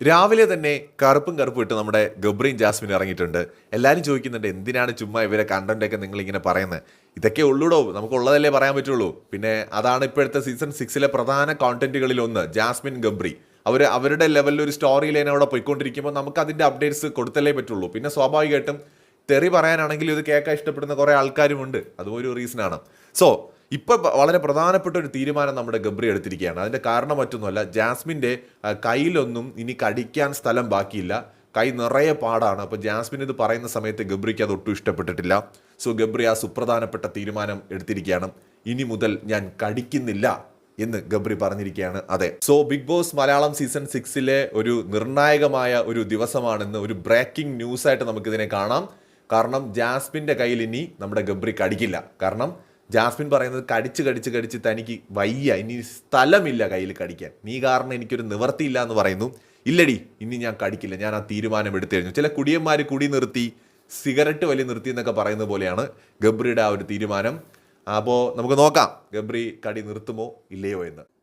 രാവിലെ തന്നെ കറുപ്പും കറുപ്പും ഇട്ട് നമ്മുടെ ഗബ്രീൻ ജാസ്മിൻ ഇറങ്ങിയിട്ടുണ്ട്. എല്ലാവരും ചോദിക്കുന്നുണ്ട് എന്തിനാണ് ചുമ്മാ ഇവരെ കണ്ടന്റ് ഒക്കെ നിങ്ങൾ ഇങ്ങനെ പറയുന്നത് ഇതൊക്കെ ഉള്ളൂടോ? നമുക്കുള്ളതല്ലേ പറയാൻ പറ്റുള്ളൂ. പിന്നെ അതാണ് ഇപ്പോഴത്തെ സീസൺ സിക്സിലെ പ്രധാന കോണ്ടന്റുകളിൽ ഒന്ന് ജാസ്മിൻ ഗബ്രി. അവർ അവരുടെ ലെവലിൽ ഒരു സ്റ്റോറി ലൈൻ അവിടെ പോയിക്കൊണ്ടിരിക്കുമ്പോൾ നമുക്ക് അതിന്റെ അപ്ഡേറ്റ്സ് കൊടുത്തല്ലേ പറ്റുള്ളൂ. പിന്നെ സ്വാഭാവികമായിട്ടും തെറി പറയാനാണെങ്കിൽ ഇത് കേൾക്കാൻ ഇഷ്ടപ്പെടുന്ന കുറേ ആൾക്കാരുമുണ്ട്. അതും ഒരു റീസണാണ് സോ ഇപ്പൊ ബ- വളരെ പ്രധാനപ്പെട്ട ഒരു തീരുമാനം നമ്മുടെ ഗബ്രി എടുത്തിരിക്കുകയാണ്. അതിന്റെ കാരണം മറ്റൊന്നുമല്ല ജാസ്മിന്റെ കയ്യിലൊന്നും ഇനി കടിക്കാൻ സ്ഥലം ബാക്കിയില്ല. കൈ നിറയെ പാടാണ്. അപ്പോൾ ജാസ്മിൻ ഇത് പറയുന്ന സമയത്ത് ഗബ്രിക്ക് അത് ഒട്ടും ഇഷ്ടപ്പെട്ടിട്ടില്ല. സോ ഗബ്രി ആ സുപ്രധാനപ്പെട്ട തീരുമാനം എടുത്തിരിക്കുകയാണ്. ഇനി മുതൽ ഞാൻ കടിക്കുന്നില്ല എന്ന് ഗബ്രി പറഞ്ഞിരിക്കുകയാണ്. അതെ. So big boss Malayalam season സിക്സിലെ ഒരു നിർണായകമായ ഒരു ദിവസമാണെന്ന് ഒരു ബ്രേക്കിംഗ് ന്യൂസായിട്ട് നമുക്കിതിനെ കാണാം. കാരണം ജാസ്മിന്റെ കയ്യിൽ ഇനി നമ്മുടെ ഗബ്രി കടിക്കില്ല. കാരണം ജാസ്മിൻ പറയുന്നത് കടിച്ച് കടിച്ച് കടിച്ച് തനിക്ക് വയ്യ. ഇനി സ്ഥലമില്ല കയ്യിൽ കടിക്കാൻ. നീ കാരണം എനിക്കൊരു നിവർത്തിയില്ല എന്ന് പറയുന്നു. ഇല്ലടി ഇനി ഞാൻ കടിക്കില്ല. ഞാൻ ആ തീരുമാനം എടുത്തു ചില കുടിയന്മാർ കുടി നിർത്തി സിഗരറ്റ് വലി നിർത്തി എന്നൊക്കെ പറയുന്ന പോലെയാണ് ഗബ്രിയുടെ ആ ഒരു തീരുമാനം. അപ്പോൾ നമുക്ക് നോക്കാം ഗബ്രി കടി നിർത്തുമോ ഇല്ലയോ എന്ന്.